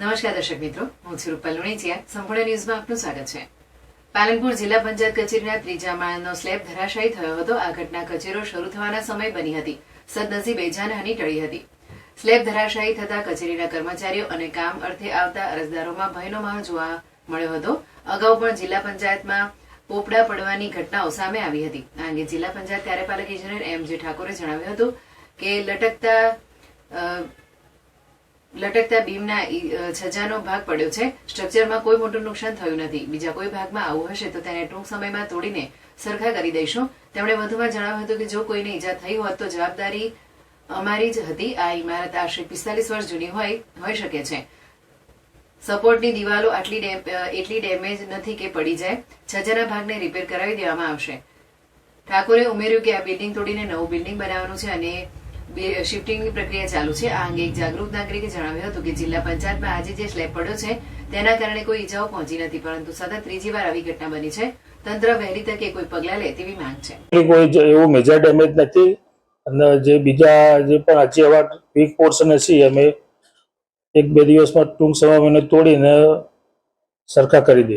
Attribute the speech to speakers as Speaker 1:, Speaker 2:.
Speaker 1: નમસ્કાર દર્શક મિત્રો, હું છું રૂપલ લુણીચિયા. સંપૂર્ણ ન્યૂઝમાં આપનું સ્વાગત છે. પાલનપુર જિલ્લા પંચાયત કચેરીના ત્રીજા માળનો સ્લેબ ધરાશાયી થયો હતો. આ ઘટના કચેરો શરૂ થવાના સમય બની હતી. સદનસીબે જાનહાની ટળી હતી. સ્લેબ ધરાશાયી થતા કચેરીના કર્મચારીઓ અને કામ અર્થે આવતા અરજદારોમાં ભયનો માહોલ જોવા મળ્યો હતો. અગાઉ પણ જિલ્લા પંચાયતમાં પોપડા પડવાની ઘટનાઓ સામે આવી હતી. આ અંગે જિલ્લા પંચાયત કાર્યપાલક ઇજનેર એમ જે ઠાકોરે જણાવ્યું હતું કે લટકતા લટકતા બીમના છજ્જાનો ભાગ પડ્યો છે. સ્ટ્રક્ચરમાં કોઈ મોટું નુકસાન થયું નથી. બીજા કોઈ ભાગમાં આવું હશે તો તેને ટૂંક સમયમાં તોડીને સરખા કરી દઈશું. તેમણે વધુમાં જણાવ્યું હતું કે જો કોઈને ઈજા થઈ હોત તો જવાબદારી અમારી જ હતી. આ ઇમારત આશરે પિસ્તાલીસ વર્ષ જૂની હોય, હોઈ શકે છે. સપોર્ટની દિવાલો આટલી એટલી ડેમેજ નથી કે પડી જાય. છજાના ભાગને રિપેર કરાવી દેવામાં આવશે. ઠાકોરે ઉમેર્યું કે આ બિલ્ડિંગ તોડીને નવું બિલ્ડિંગ બનાવવાનું છે અને શિફ્ટિંગની પ્રક્રિયા ચાલુ છે. આ અંગે એક જાગૃત નાગરિકે જણાવ્યું હતું કે જિલ્લા પંચાયતમાં આજે જે સ્લેબ પડ્યો છે, તેના કારણે કોઈ ઈજાઓ પહોંચી નથી, પરંતુ સતત ત્રીજી વાર આવી ઘટના બની છે. તંત્ર વહેલી તકે કોઈ પગલાં લે તેવી માંગ છે.
Speaker 2: કોઈ એવો મેજર ડેમેજ નથી. અને જે બીજા જે પણ હજી એવા વીક પોર્શન હશે અમે એક બે દિવસમાં ટૂંક સમયમાં તોડીને સરખા કરી દઈએ